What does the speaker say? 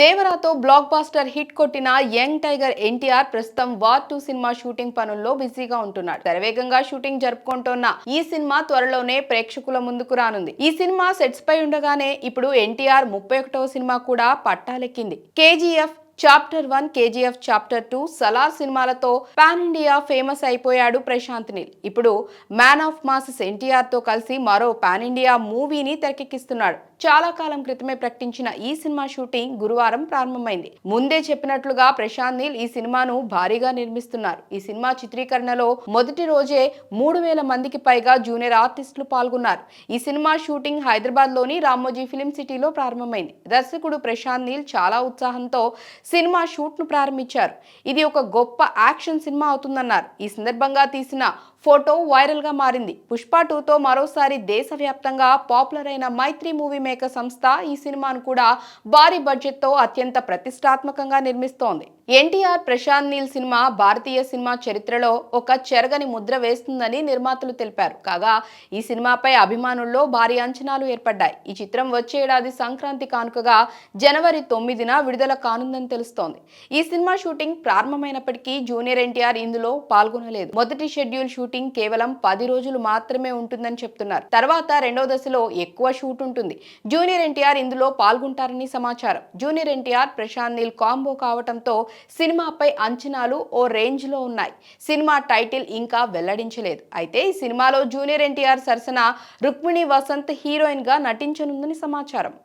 దేవరాతో blockbuster hit కొట్టిన young tiger NTR ప్రస్తుతం War two cinema shooting పనుల్లో బిజీగా ఉంటున్నాడు. శరవేగంగా షూటింగ్ జరుపుకుంటున్న ఈ సినిమా త్వరలోనే ప్రేక్షకుల ముందుకు రానుంది. ఈ సినిమా సెట్స్ పై ఉండగానే ఇప్పుడు ఎన్టీఆర్ ముప్పై ఒకటవ సినిమా కూడా పట్టాలెక్కింది. KGF chapter one KGF chapter two Salaar సినిమాలతో పాన్ ఇండియా ఫేమస్ అయిపోయాడు ప్రశాంత్ నీల్. ఇప్పుడు మ్యాన్ ఆఫ్ మాసెస్ ఎన్టీఆర్తో కలిసి మరో పాన్ ఇండియా మూవీని తెరకెక్కిస్తున్నాడు. చాలా కాలం క్రితమే ప్రకటించిన ఈ సినిమా షూటింగ్ గురువారం ప్రారంభమైంది. ముందే చెప్పినట్లుగా ప్రశాంత్ నీల్ ఈ సినిమాను భారీగా నిర్మిస్తున్నారు. ఈ సినిమా చిత్రీకరణలో మొదటి రోజే మూడు వేల మందికి పైగా జూనియర్ ఆర్టిస్టులు పాల్గొన్నారు. ఈ సినిమా షూటింగ్ హైదరాబాద్లోని రామోజీ ఫిలిం సిటీలో ప్రారంభమైంది. దర్శకుడు ప్రశాంత్ నీల్ చాలా ఉత్సాహంతో సినిమా షూట్ను ప్రారంభించారు. ఇది ఒక గొప్ప యాక్షన్ సినిమా అవుతుందన్నారు. ఈ సందర్భంగా తీసిన ఫోటో వైరల్గా మారింది. పుష్ప టూతో మరోసారి దేశవ్యాప్తంగా పాపులర్ అయిన మైత్రి మూవీ మేకర్ సంస్థ ఈ సినిమాను కూడా భారీ బడ్జెట్తో అత్యంత ప్రతిష్టాత్మకంగా నిర్మిస్తోంది. ఎన్టీఆర్ ప్రశాంత్ నీల్ సినిమా భారతీయ సినిమా చరిత్రలో ఒక చెరగని ముద్ర వేస్తుందని నిర్మాతలు తెలిపారు. కాగా ఈ సినిమాపై అభిమానుల్లో భారీ అంచనాలు ఏర్పడ్డాయి. ఈ చిత్రం వచ్చే ఏడాది సంక్రాంతి కానుకగా జనవరి తొమ్మిదిన విడుదల కానుందని తెలుస్తోంది. ఈ సినిమా షూటింగ్ ప్రారంభమైనప్పటికీ జూనియర్ ఎన్టీఆర్ ఇందులో పాల్గొనలేదు. మొదటి షెడ్యూల్ షూటింగ్ కేవలం పది రోజులు మాత్రమే ఉంటుందని చెప్తున్నారు. తర్వాత రెండవ దశలో ఎక్కువ షూట్ ఉంటుంది. జూనియర్ ఎన్టీఆర్ ఇందులో పాల్గొంటారని సమాచారం. జూనియర్ ఎన్టీఆర్ ప్రశాంత్ నీల్ కాంబో కావటంతో సినిమాపై అంచనాలు ఓ రేంజ్లో ఉన్నాయి. సినిమా టైటిల్ ఇంకా వెల్లడించలేదు. అయితే ఈ సినిమాలో జూనియర్ ఎన్టీఆర్ సరసన రుక్మిణి వసంత్ హీరోయిన్గా నటించనుందని సమాచారం.